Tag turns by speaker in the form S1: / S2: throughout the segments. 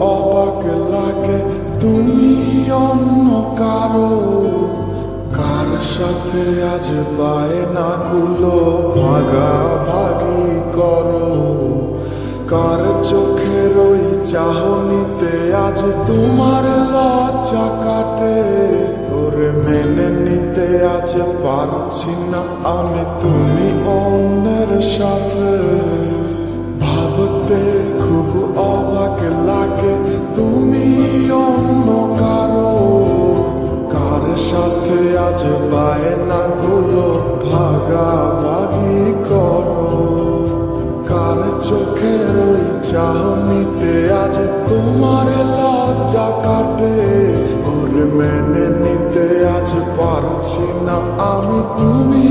S1: অবাক লাগে তুমি অন্য কারও। কার সাথে আজ বায়না গুলো ভাগাভাগি করো? কার চোখের ওই চাহনিতে আজ তোমার লজ্জা কাটে? ওরে মেনে নিতে আজ পারছি না আমি, তুমি অন্যের সাথে। চাহনিতে আজ তোমার লজ্জা কাটে। ওর মেনে নিতে আজ পারছি না আমি তুমি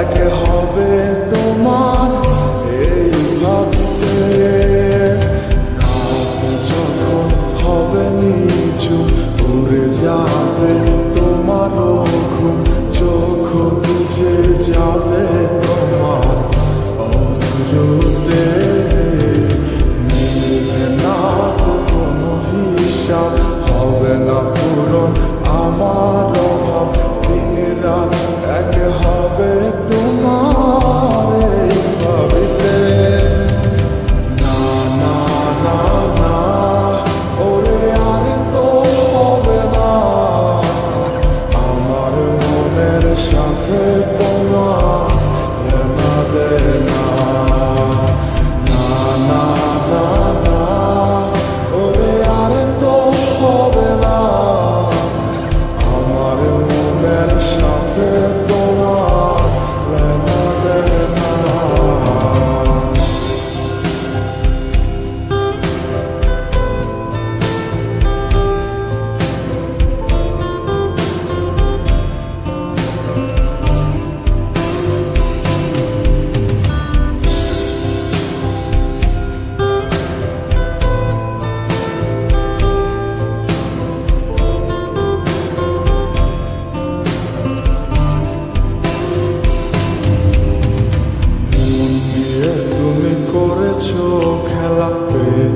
S1: এক হবে তোমার এই ভাবতে। রাত যখন হবে নিচু, উড়ে যাবে তোমারও ঘুম চোখ বুঝে যাবে তোমার অশ্রুতে। মিলবে না তো কোনো হিসাব, হবে না পূরণ আমার অভাব।